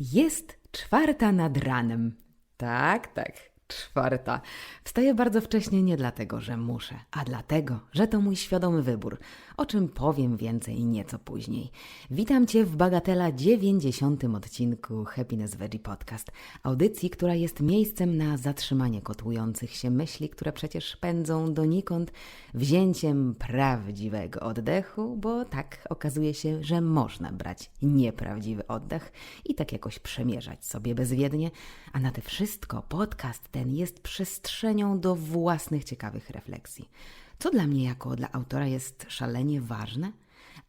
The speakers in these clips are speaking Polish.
Jest czwarta nad ranem. Tak, tak, czwarta. Wstaję bardzo wcześnie nie dlatego, że muszę, a dlatego, że to mój świadomy wybór, o czym powiem więcej nieco później. Witam Cię w Bagatela 90. odcinku Happiness Veggie Podcast, audycji, która jest miejscem na zatrzymanie kotłujących się myśli, które przecież pędzą donikąd, wzięciem prawdziwego oddechu, bo tak okazuje się, że można brać nieprawdziwy oddech i tak jakoś przemierzać sobie bezwiednie, a na te wszystko podcast ten jest przestrzenią do własnych ciekawych refleksji. Co dla mnie jako dla autora jest szalenie ważne?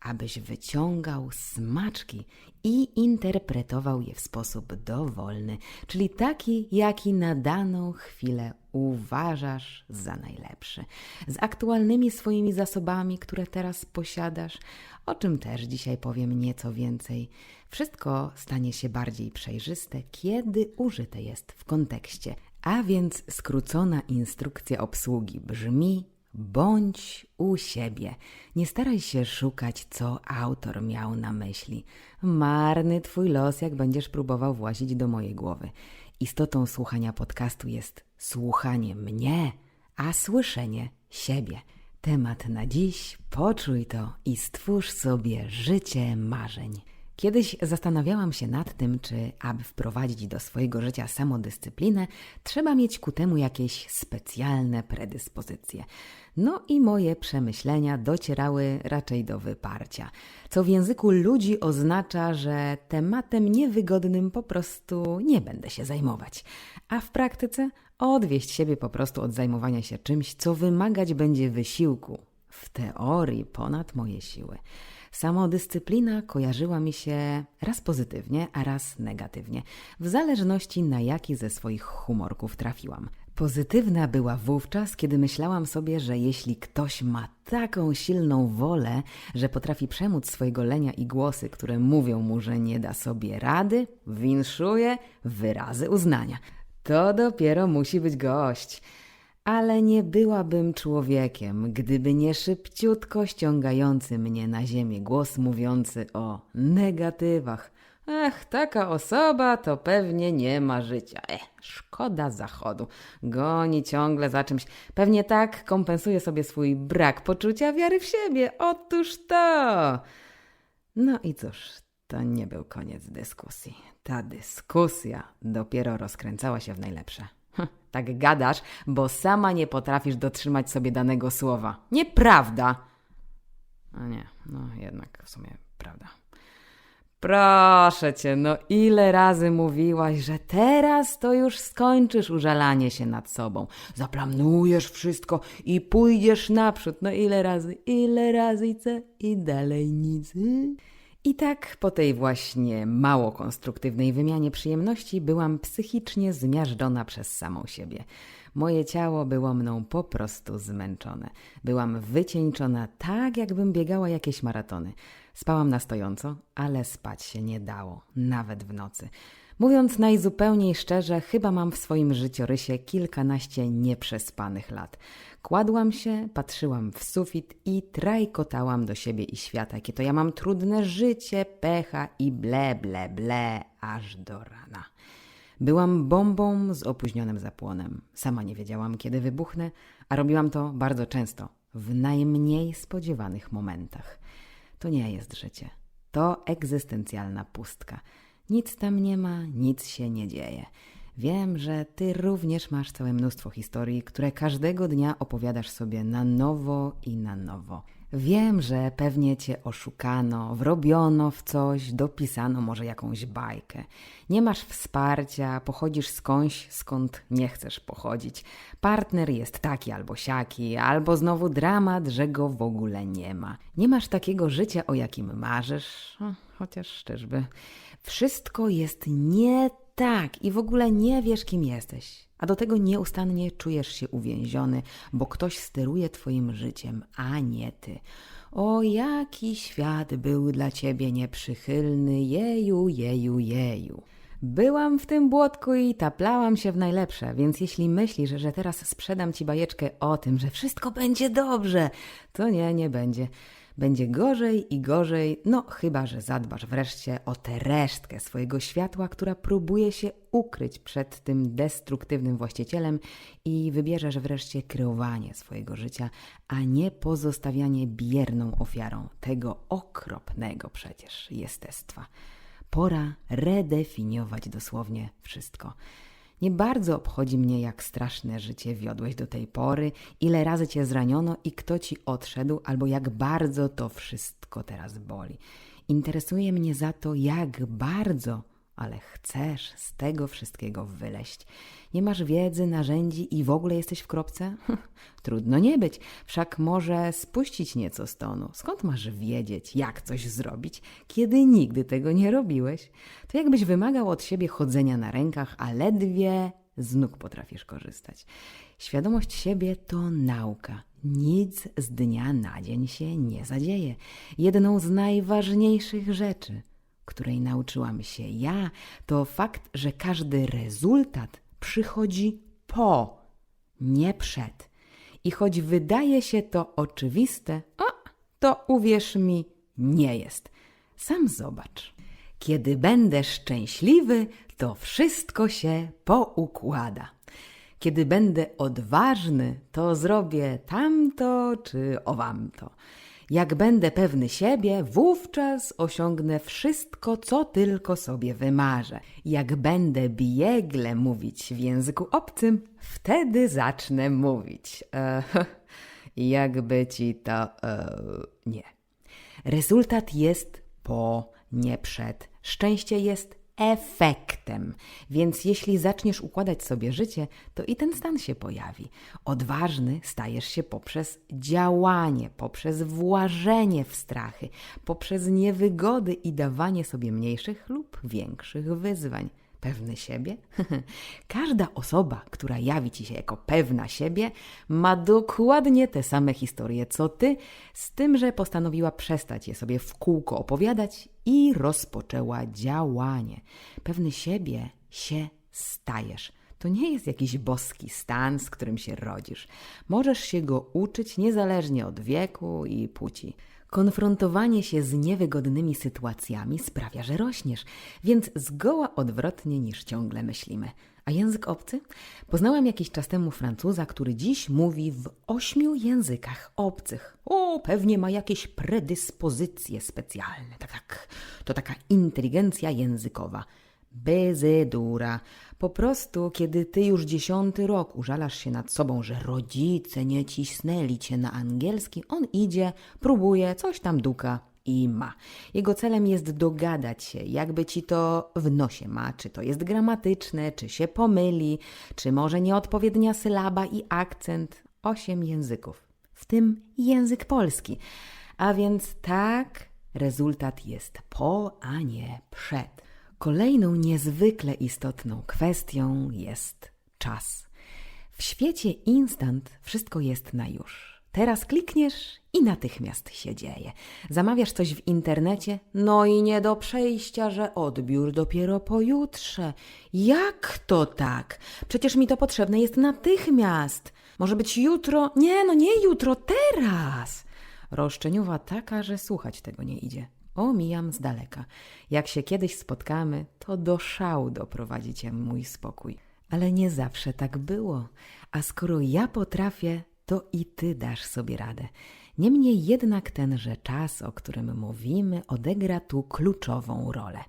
Abyś wyciągał smaczki i interpretował je w sposób dowolny, czyli taki, jaki na daną chwilę uważasz za najlepszy, z aktualnymi swoimi zasobami, które teraz posiadasz, o czym też dzisiaj powiem nieco więcej. Wszystko stanie się bardziej przejrzyste, kiedy użyte jest w kontekście. A więc skrócona instrukcja obsługi brzmi: Bądź u siebie. Nie staraj się szukać, co autor miał na myśli. Marny twój los, jak będziesz próbował włazić do mojej głowy. Istotą słuchania podcastu jest słuchanie mnie, a słyszenie siebie. Temat na dziś: poczuj to i stwórz sobie życie marzeń. Kiedyś zastanawiałam się nad tym, czy aby wprowadzić do swojego życia samodyscyplinę, trzeba mieć ku temu jakieś specjalne predyspozycje. No i moje przemyślenia docierały raczej do wyparcia, co w języku ludzi oznacza, że tematem niewygodnym po prostu nie będę się zajmować, a w praktyce odwieść siebie po prostu od zajmowania się czymś, co wymagać będzie wysiłku, w teorii ponad moje siły. Samodyscyplina kojarzyła mi się raz pozytywnie, a raz negatywnie, w zależności na jaki ze swoich humorków trafiłam. Pozytywna była wówczas, kiedy myślałam sobie, że jeśli ktoś ma taką silną wolę, że potrafi przemóc swojego lenia i głosy, które mówią mu, że nie da sobie rady, winszuje wyrazy uznania. To dopiero musi być gość ale nie byłabym człowiekiem, gdyby nie szybciutko ściągający mnie na ziemię głos mówiący o negatywach. Ech, taka osoba to pewnie nie ma życia. Ech, szkoda zachodu. Goni ciągle za czymś. Pewnie tak kompensuje sobie swój brak poczucia wiary w siebie. Otóż to. No i cóż, to nie był koniec dyskusji. Ta dyskusja dopiero rozkręcała się w najlepsze. Tak gadasz, bo sama nie potrafisz dotrzymać sobie danego słowa. Nieprawda! No nie, no jednak w sumie prawda. Proszę cię, no ile razy mówiłaś, że teraz to już skończysz użalanie się nad sobą. Zaplanujesz wszystko i pójdziesz naprzód. No ile razy, ile razy i co? I dalej nic. I tak po tej właśnie mało konstruktywnej wymianie przyjemności byłam psychicznie zmiażdżona przez samą siebie. Moje ciało było mną po prostu zmęczone. Byłam wycieńczona tak, jakbym biegała jakieś maratony. Spałam na stojąco, ale spać się nie dało, nawet w nocy. Mówiąc najzupełniej szczerze, chyba mam w swoim życiorysie kilkanaście nieprzespanych lat. Kładłam się, patrzyłam w sufit i trajkotałam do siebie i świata, jakie to ja mam trudne życie, pecha i ble, ble, ble, aż do rana. Byłam bombą z opóźnionym zapłonem. Sama nie wiedziałam, kiedy wybuchnę, a robiłam to bardzo często, w najmniej spodziewanych momentach. To nie jest życie. To egzystencjalna pustka. Nic tam nie ma, nic się nie dzieje. Wiem, że ty również masz całe mnóstwo historii, które każdego dnia opowiadasz sobie na nowo i na nowo. Wiem, że pewnie cię oszukano, wrobiono w coś, dopisano może jakąś bajkę. Nie masz wsparcia, pochodzisz skądś, skąd nie chcesz pochodzić. Partner jest taki albo siaki, albo znowu dramat, że go w ogóle nie ma. Nie masz takiego życia, o jakim marzysz, chociaż czyżby. Wszystko jest nie tak i w ogóle nie wiesz, kim jesteś. A do tego nieustannie czujesz się uwięziony, bo ktoś steruje twoim życiem, a nie ty. O, jaki świat był dla ciebie nieprzychylny, jeju, jeju, jeju. Byłam w tym błotku i taplałam się w najlepsze, więc jeśli myślisz, że teraz sprzedam ci bajeczkę o tym, że wszystko będzie dobrze, to nie, nie będzie. Będzie gorzej i gorzej, no chyba, że zadbasz wreszcie o tę resztkę swojego światła, która próbuje się ukryć przed tym destruktywnym właścicielem i wybierzesz wreszcie kreowanie swojego życia, a nie pozostawianie bierną ofiarą tego okropnego przecież jestestwa. Pora redefiniować dosłownie wszystko. Nie bardzo obchodzi mnie, jak straszne życie wiodłeś do tej pory, ile razy cię zraniono i kto ci odszedł, albo jak bardzo to wszystko teraz boli. Interesuje mnie za to, jak bardzo, ale chcesz z tego wszystkiego wyleść. Nie masz wiedzy, narzędzi i w ogóle jesteś w kropce? Trudno nie być, wszak może spuścić nieco z tonu. Skąd masz wiedzieć, jak coś zrobić, kiedy nigdy tego nie robiłeś? To jakbyś wymagał od siebie chodzenia na rękach, a ledwie z nóg potrafisz korzystać. Świadomość siebie to nauka. Nic z dnia na dzień się nie zadzieje. Jedną z najważniejszych rzeczy, której nauczyłam się ja, to fakt, że każdy rezultat przychodzi po, nie przed. I choć wydaje się to oczywiste, to uwierz mi, nie jest. Sam zobacz. Kiedy będę szczęśliwy, to wszystko się poukłada. Kiedy będę odważny, to zrobię tamto czy owamto. Jak będę pewny siebie, wówczas osiągnę wszystko, co tylko sobie wymarzę. Jak będę biegle mówić w języku obcym, wtedy zacznę mówić. E, jakby ci to. E, nie. Rezultat jest po, nie przed. Szczęście jest efektem. Więc jeśli zaczniesz układać sobie życie, to i ten stan się pojawi. Odważny stajesz się poprzez działanie, poprzez włażenie w strachy, poprzez niewygody i dawanie sobie mniejszych lub większych wyzwań. Pewny siebie? Każda osoba, która jawi ci się jako pewna siebie, ma dokładnie te same historie co ty, z tym, że postanowiła przestać je sobie w kółko opowiadać i rozpoczęła działanie. Pewny siebie się stajesz. To nie jest jakiś boski stan, z którym się rodzisz. Możesz się go uczyć niezależnie od wieku i płci. Konfrontowanie się z niewygodnymi sytuacjami sprawia, że rośniesz, więc zgoła odwrotnie niż ciągle myślimy. A język obcy? Poznałam jakiś czas temu Francuza, który dziś mówi w ośmiu językach obcych. O, pewnie ma jakieś predyspozycje specjalne. Tak, tak. To taka inteligencja językowa. Bezydura. Po prostu, kiedy ty już dziesiąty rok użalasz się nad sobą, że rodzice nie cisnęli cię na angielski, on idzie, próbuje, coś tam duka i ma. Jego celem jest dogadać się, jakby ci to w nosie ma, czy to jest gramatyczne, czy się pomyli, czy może nieodpowiednia sylaba i akcent. Osiem języków, w tym język polski. A więc tak, rezultat jest po, a nie przed. Kolejną niezwykle istotną kwestią jest czas. W świecie instant wszystko jest na już. Teraz klikniesz i natychmiast się dzieje. Zamawiasz coś w internecie, no i nie do przejścia, że odbiór dopiero pojutrze. Jak to tak? Przecież mi to potrzebne jest natychmiast. Może być jutro? Nie, no nie jutro, teraz. Roszczeniowa taka, że słuchać tego nie idzie. Omijam z daleka. Jak się kiedyś spotkamy, to do szału doprowadzi cię mój spokój. Ale nie zawsze tak było. A skoro ja potrafię, to i ty dasz sobie radę. Niemniej jednak tenże czas, o którym mówimy, odegra tu kluczową rolę.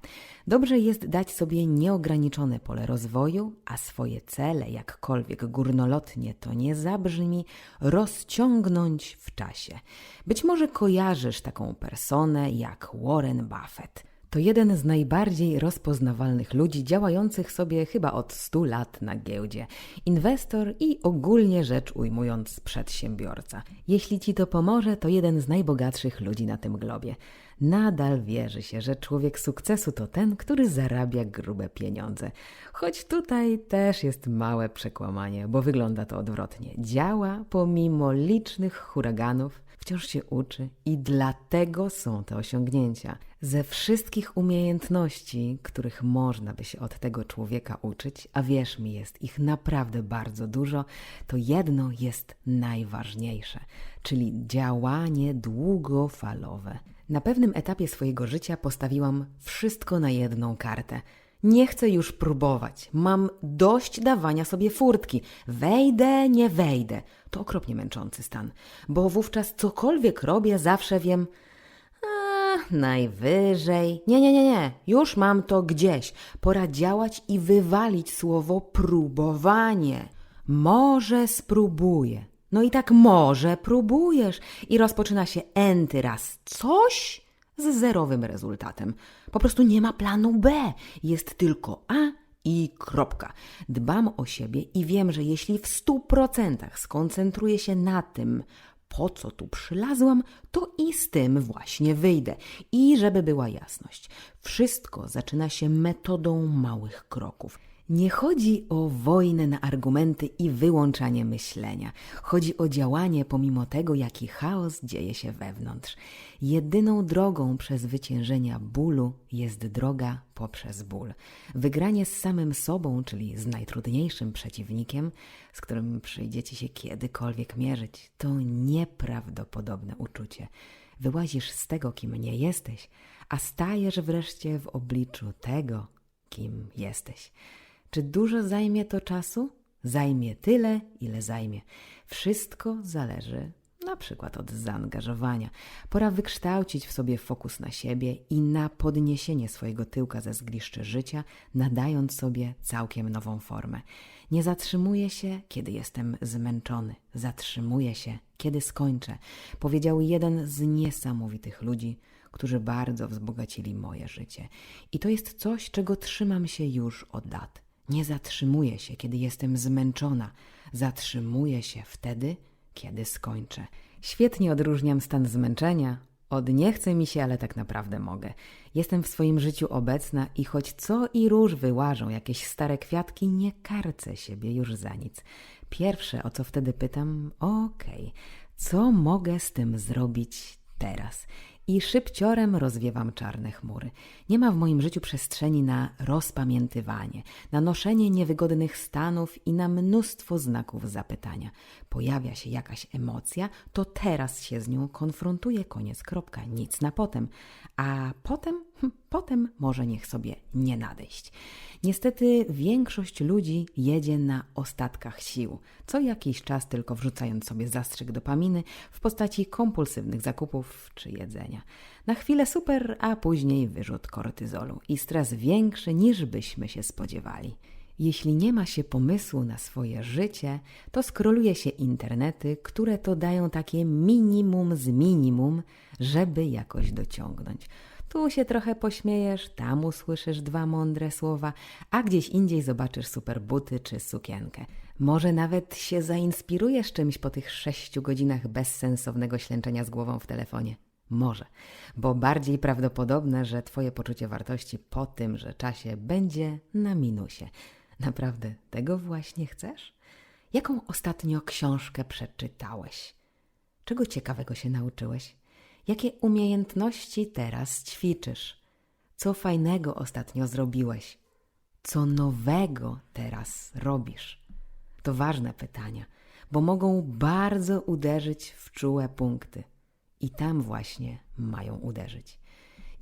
Dobrze jest dać sobie nieograniczone pole rozwoju, a swoje cele, jakkolwiek górnolotnie to nie zabrzmi, rozciągnąć w czasie. Być może kojarzysz taką personę jak Warren Buffett. To jeden z najbardziej rozpoznawalnych ludzi działających sobie chyba od 100 lat na giełdzie. Inwestor i ogólnie rzecz ujmując przedsiębiorca. Jeśli ci to pomoże, to jeden z najbogatszych ludzi na tym globie. Nadal wierzy się, że człowiek sukcesu to ten, który zarabia grube pieniądze. Choć tutaj też jest małe przekłamanie, bo wygląda to odwrotnie. Działa pomimo licznych huraganów, wciąż się uczy i dlatego są te osiągnięcia. Ze wszystkich umiejętności, których można by się od tego człowieka uczyć, a wierz mi, jest ich naprawdę bardzo dużo, to jedno jest najważniejsze, czyli działanie długofalowe. Na pewnym etapie swojego życia postawiłam wszystko na jedną kartę. Nie chcę już próbować. Mam dość dawania sobie furtki. Wejdę, nie wejdę. To okropnie męczący stan, bo wówczas cokolwiek robię, zawsze wiem. Najwyżej. Nie, nie, nie, nie. Już mam to gdzieś. Pora działać i wywalić słowo próbowanie. Może spróbuję. No i tak może próbujesz i rozpoczyna się enty raz coś z zerowym rezultatem. Po prostu nie ma planu B, jest tylko A i kropka. Dbam o siebie i wiem, że jeśli w stu procentach skoncentruję się na tym, po co tu przylazłam, to i z tym właśnie wyjdę. I żeby była jasność, wszystko zaczyna się metodą małych kroków. Nie chodzi o wojnę na argumenty i wyłączanie myślenia. Chodzi o działanie pomimo tego, jaki chaos dzieje się wewnątrz. Jedyną drogą przezwyciężenia bólu jest droga poprzez ból. Wygranie z samym sobą, czyli z najtrudniejszym przeciwnikiem, z którym przyjdziecie się kiedykolwiek mierzyć, to nieprawdopodobne uczucie. Wyłazisz z tego, kim nie jesteś, a stajesz wreszcie w obliczu tego, kim jesteś. Czy dużo zajmie to czasu? Zajmie tyle, ile zajmie. Wszystko zależy na przykład od zaangażowania. Pora wykształcić w sobie fokus na siebie i na podniesienie swojego tyłka ze zgliszczy życia, nadając sobie całkiem nową formę. Nie zatrzymuję się, kiedy jestem zmęczony. Zatrzymuję się, kiedy skończę. Powiedział jeden z niesamowitych ludzi, którzy bardzo wzbogacili moje życie. I to jest coś, czego trzymam się już od lat. Nie zatrzymuję się, kiedy jestem zmęczona. Zatrzymuję się wtedy, kiedy skończę. Świetnie odróżniam stan zmęczenia od nie chce mi się, ale tak naprawdę mogę. Jestem w swoim życiu obecna i choć co i róż wyłażą jakieś stare kwiatki, nie karcę siebie już za nic. Pierwsze, o co wtedy pytam, okej, okay, co mogę z tym zrobić teraz? I szybciorem rozwiewam czarne chmury. Nie ma w moim życiu przestrzeni na rozpamiętywanie, na noszenie niewygodnych stanów i na mnóstwo znaków zapytania. Pojawia się jakaś emocja, to teraz się z nią konfrontuję, koniec, kropka, nic na potem. A potem, potem może niech sobie nie nadejść. Niestety większość ludzi jedzie na ostatkach sił, co jakiś czas tylko wrzucając sobie zastrzyk dopaminy w postaci kompulsywnych zakupów czy jedzenia. Na chwilę super, a później wyrzut kortyzolu i stres większy niż byśmy się spodziewali. Jeśli nie ma się pomysłu na swoje życie, to skroluje się internety, które to dają takie minimum z minimum, żeby jakoś dociągnąć. Tu się trochę pośmiejesz, tam usłyszysz dwa mądre słowa, a gdzieś indziej zobaczysz super buty czy sukienkę. Może nawet się zainspirujesz czymś po tych sześciu godzinach bezsensownego ślęczenia z głową w telefonie. Może, bo bardziej prawdopodobne, że Twoje poczucie wartości po tymże czasie będzie na minusie. Naprawdę tego właśnie chcesz? Jaką ostatnio książkę przeczytałeś? Czego ciekawego się nauczyłeś? Jakie umiejętności teraz ćwiczysz? Co fajnego ostatnio zrobiłeś? Co nowego teraz robisz? To ważne pytania, bo mogą bardzo uderzyć w czułe punkty. I tam właśnie mają uderzyć.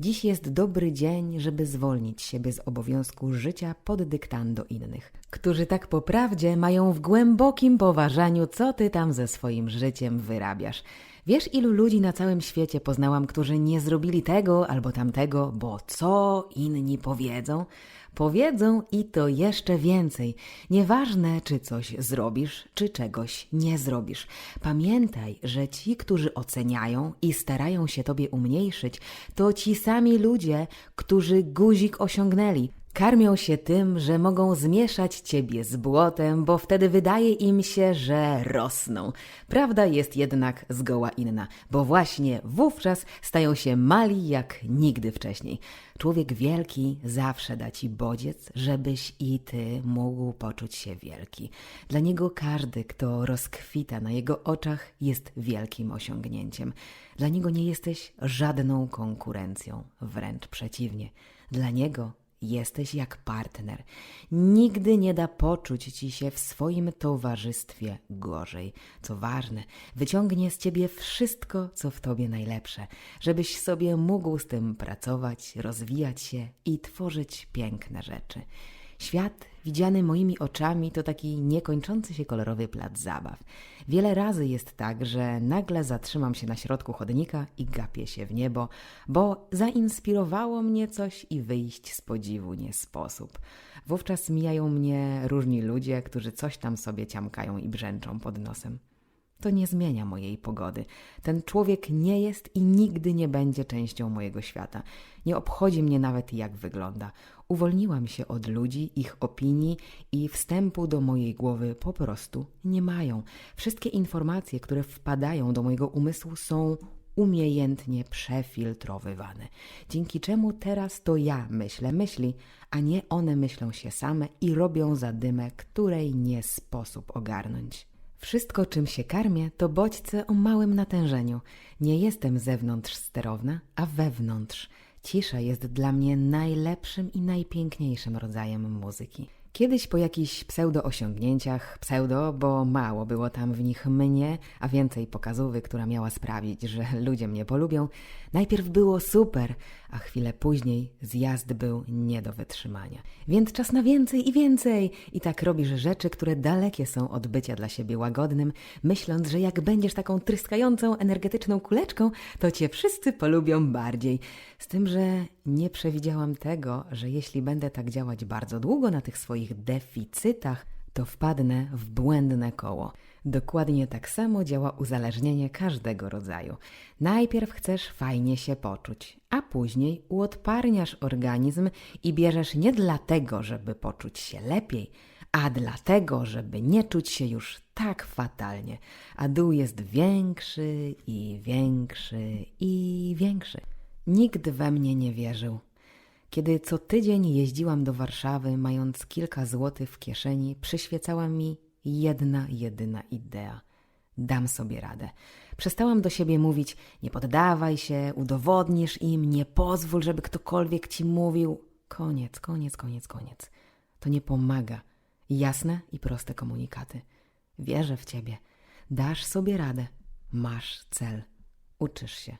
Dziś jest dobry dzień, żeby zwolnić siebie z obowiązku życia pod dyktando innych, którzy tak po prawdzie mają w głębokim poważaniu, co ty tam ze swoim życiem wyrabiasz. Wiesz, ilu ludzi na całym świecie poznałam, którzy nie zrobili tego albo tamtego, bo co inni powiedzą? Powiedzą i to jeszcze więcej. Nieważne, czy coś zrobisz, czy czegoś nie zrobisz. Pamiętaj, że ci, którzy oceniają i starają się tobie umniejszyć, to ci sami ludzie, którzy guzik osiągnęli. Karmią się tym, że mogą zmieszać ciebie z błotem, bo wtedy wydaje im się, że rosną. Prawda jest jednak zgoła inna, bo właśnie wówczas stają się mali jak nigdy wcześniej. Człowiek wielki zawsze da ci bodziec, żebyś i ty mógł poczuć się wielki. Dla niego każdy, kto rozkwita na jego oczach, jest wielkim osiągnięciem. Dla niego nie jesteś żadną konkurencją, wręcz przeciwnie. Dla niego Jesteś jak partner. Nigdy nie da poczuć ci się w swoim towarzystwie gorzej. Co ważne, wyciągnie z ciebie wszystko, co w tobie najlepsze, żebyś sobie mógł z tym pracować, rozwijać się i tworzyć piękne rzeczy. Świat widziany moimi oczami to taki niekończący się kolorowy plac zabaw. Wiele razy jest tak, że nagle zatrzymam się na środku chodnika i gapię się w niebo, bo zainspirowało mnie coś i wyjść z podziwu nie sposób. Wówczas mijają mnie różni ludzie, którzy coś tam sobie ciamkają i brzęczą pod nosem. To nie zmienia mojej pogody. Ten człowiek nie jest i nigdy nie będzie częścią mojego świata. Nie obchodzi mnie nawet jak wygląda. Uwolniłam się od ludzi, ich opinii i wstępu do mojej głowy po prostu nie mają. Wszystkie informacje, które wpadają do mojego umysłu są umiejętnie przefiltrowywane, dzięki czemu teraz to ja myślę myśli, a nie one myślą się same i robią zadymę, której nie sposób ogarnąć. Wszystko, czym się karmię, to bodźce o małym natężeniu. Nie jestem zewnątrz sterowna, a wewnątrz. Cisza jest dla mnie najlepszym i najpiękniejszym rodzajem muzyki. Kiedyś po jakichś pseudo-osiągnięciach, pseudo, bo mało było tam w nich mnie, a więcej pokazówy, która miała sprawić, że ludzie mnie polubią, najpierw było super, a chwilę później zjazd był nie do wytrzymania. Więc czas na więcej i więcej! I tak robisz rzeczy, które dalekie są od bycia dla siebie łagodnym, myśląc, że jak będziesz taką tryskającą, energetyczną kuleczką, to cię wszyscy polubią bardziej. Z tym, że nie przewidziałam tego, że jeśli będę tak działać bardzo długo na tych swoich deficytach, to wpadnę w błędne koło. Dokładnie tak samo działa uzależnienie każdego rodzaju. Najpierw chcesz fajnie się poczuć, a później uodparniasz organizm i bierzesz nie dlatego, żeby poczuć się lepiej, a dlatego, żeby nie czuć się już tak fatalnie. A dół jest większy i większy i większy. Nikt we mnie nie wierzył. Kiedy co tydzień jeździłam do Warszawy, mając kilka złotych w kieszeni, przyświecała mi jedna jedyna idea. Dam sobie radę. Przestałam do siebie mówić: nie poddawaj się, udowodnisz im, nie pozwól, żeby ktokolwiek ci mówił. Koniec, koniec, koniec, koniec. To nie pomaga. Jasne i proste komunikaty. Wierzę w ciebie. Dasz sobie radę. Masz cel. Uczysz się.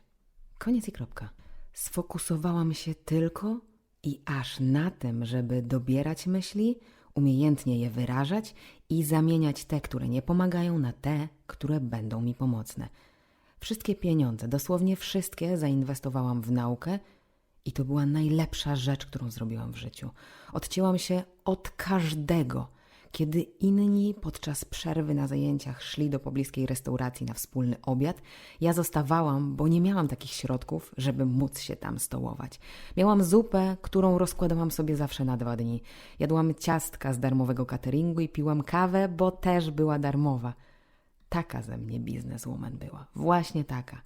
Koniec i kropka. Sfokusowałam się tylko i aż na tym, żeby dobierać myśli, umiejętnie je wyrażać i zamieniać te, które nie pomagają, na te, które będą mi pomocne. Wszystkie pieniądze, dosłownie wszystkie, zainwestowałam w naukę i to była najlepsza rzecz, którą zrobiłam w życiu. Odcięłam się od każdego, kiedy inni podczas przerwy na zajęciach szli do pobliskiej restauracji na wspólny obiad, ja zostawałam, bo nie miałam takich środków, żeby móc się tam stołować. Miałam zupę, którą rozkładałam sobie zawsze na dwa dni. Jadłam ciastka z darmowego cateringu i piłam kawę, bo też była darmowa. Taka ze mnie bizneswoman była. Właśnie taka.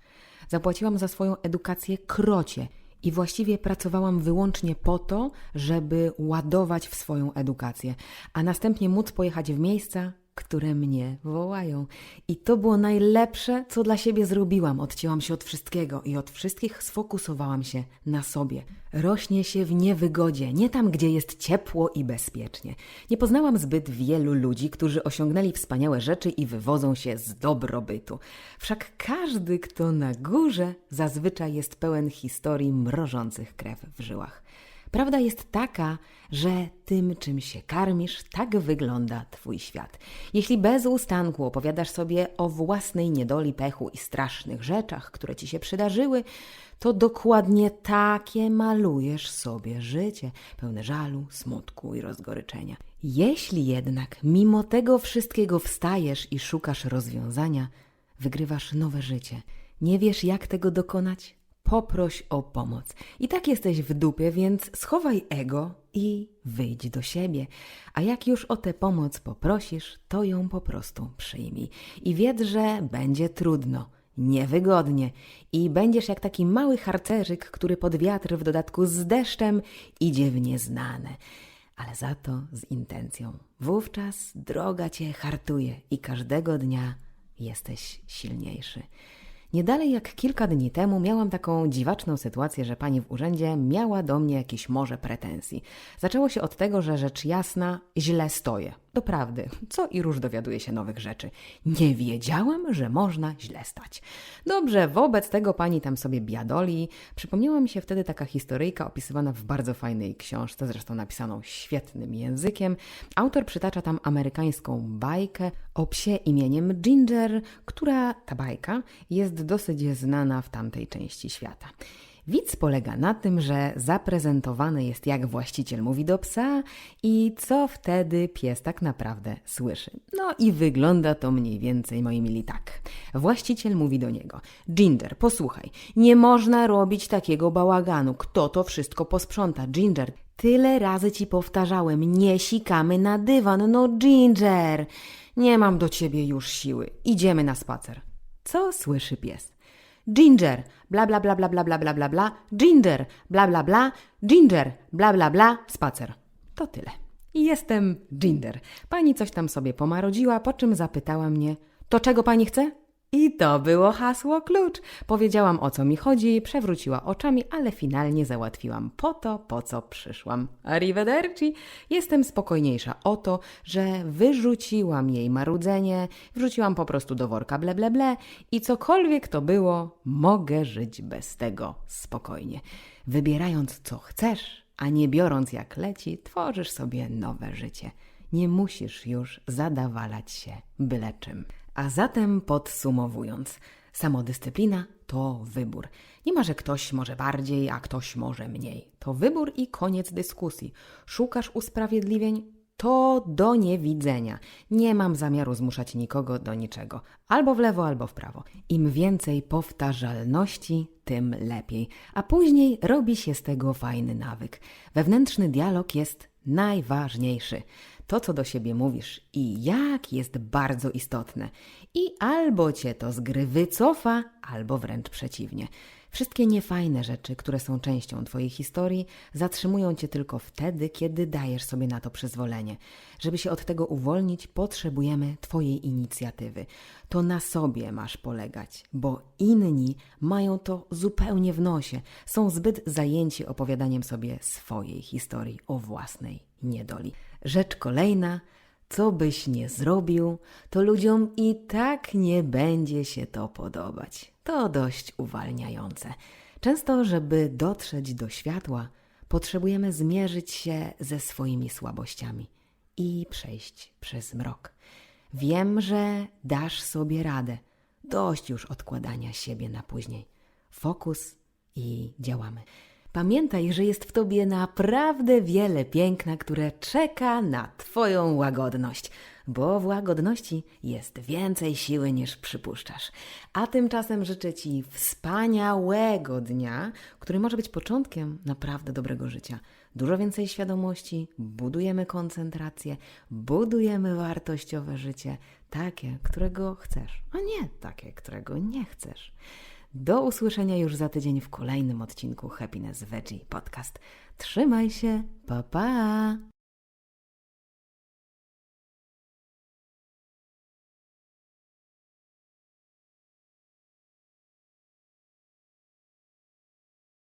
Zapłaciłam za swoją edukację krocie i właściwie pracowałam wyłącznie po to, żeby ładować w swoją edukację, a następnie móc pojechać w miejsca, które mnie wołają. I to było najlepsze, co dla siebie zrobiłam. Odcięłam się od wszystkiego i od wszystkich sfokusowałam się na sobie. Rośnie się w niewygodzie, nie tam, gdzie jest ciepło i bezpiecznie. Nie poznałam zbyt wielu ludzi, którzy osiągnęli wspaniałe rzeczy i wywodzą się z dobrobytu. Wszak każdy, kto na górze, zazwyczaj jest pełen historii mrożących krew w żyłach. Prawda jest taka, że tym, czym się karmisz, tak wygląda Twój świat. Jeśli bez ustanku opowiadasz sobie o własnej niedoli, pechu i strasznych rzeczach, które Ci się przydarzyły, to dokładnie takie malujesz sobie życie, pełne żalu, smutku i rozgoryczenia. Jeśli jednak mimo tego wszystkiego wstajesz i szukasz rozwiązania, wygrywasz nowe życie. Nie wiesz, jak tego dokonać? Poproś o pomoc. I tak jesteś w dupie, więc schowaj ego i wyjdź do siebie. A jak już o tę pomoc poprosisz, to ją po prostu przyjmij. I wiedz, że będzie trudno, niewygodnie i będziesz jak taki mały harcerzyk, który pod wiatr w dodatku z deszczem idzie w nieznane. Ale za to z intencją. Wówczas droga cię hartuje i każdego dnia jesteś silniejszy. Nie dalej jak kilka dni temu miałam taką dziwaczną sytuację, że pani w urzędzie miała do mnie jakieś morze pretensji. Zaczęło się od tego, że rzecz jasna, źle stoję. Doprawdy, co i róż dowiaduje się nowych rzeczy. Nie wiedziałam, że można źle stać. Dobrze, wobec tego pani tam sobie biadoli. Przypomniała mi się wtedy taka historyjka opisywana w bardzo fajnej książce, zresztą napisaną świetnym językiem. Autor przytacza tam amerykańską bajkę o psie imieniem Ginger, która ta bajka jest dosyć znana w tamtej części świata. Widz polega na tym, że zaprezentowany jest jak właściciel mówi do psa i co wtedy pies tak naprawdę słyszy. No i wygląda to mniej więcej, moi mili, tak. Właściciel mówi do niego: Ginger, posłuchaj, nie można robić takiego bałaganu. Kto to wszystko posprząta? Ginger, tyle razy ci powtarzałem, nie sikamy na dywan. No, Ginger, nie mam do ciebie już siły. Idziemy na spacer. Co słyszy pies? Ginger, bla bla bla bla bla bla bla bla bla, Ginger, bla bla bla, Ginger, bla bla bla, spacer. To tyle. Jestem Ginger. Pani coś tam sobie pomarodziła, po czym zapytała mnie, to czego pani chce? I to było hasło klucz. Powiedziałam o co mi chodzi, przewróciła oczami, ale finalnie załatwiłam po to, po co przyszłam. Arrivederci. Jestem spokojniejsza o to, że wyrzuciłam jej marudzenie, wrzuciłam po prostu do worka ble ble ble i cokolwiek to było, mogę żyć bez tego spokojnie. Wybierając co chcesz, a nie biorąc jak leci, tworzysz sobie nowe życie. Nie musisz już zadawalać się byle czym. A zatem podsumowując, samodyscyplina to wybór. Nie ma, że ktoś może bardziej, a ktoś może mniej. To wybór i koniec dyskusji. Szukasz usprawiedliwień? To do niewidzenia. Nie mam zamiaru zmuszać nikogo do niczego. Albo w lewo, albo w prawo. Im więcej powtarzalności, tym lepiej. A później robi się z tego fajny nawyk. Wewnętrzny dialog jest najważniejszy. To, co do siebie mówisz i jak jest bardzo istotne. I albo cię to z gry wycofa, albo wręcz przeciwnie. Wszystkie niefajne rzeczy, które są częścią Twojej historii, zatrzymują Cię tylko wtedy, kiedy dajesz sobie na to przyzwolenie. Żeby się od tego uwolnić, potrzebujemy Twojej inicjatywy. To na sobie masz polegać, bo inni mają to zupełnie w nosie. Są zbyt zajęci opowiadaniem sobie swojej historii o własnej niedoli. Rzecz kolejna. Co byś nie zrobił, to ludziom i tak nie będzie się to podobać. To dość uwalniające. Często, żeby dotrzeć do światła, potrzebujemy zmierzyć się ze swoimi słabościami i przejść przez mrok. Wiem, że dasz sobie radę. Dość już odkładania siebie na później. Fokus i działamy. Pamiętaj, że jest w tobie naprawdę wiele piękna, które czeka na Twoją łagodność, bo w łagodności jest więcej siły niż przypuszczasz. A tymczasem życzę Ci wspaniałego dnia, który może być początkiem naprawdę dobrego życia. Dużo więcej świadomości, budujemy koncentrację, budujemy wartościowe życie, takie, którego chcesz, a nie takie, którego nie chcesz. Do usłyszenia już za tydzień w kolejnym odcinku Happiness Veggie Podcast. Trzymaj się, pa pa!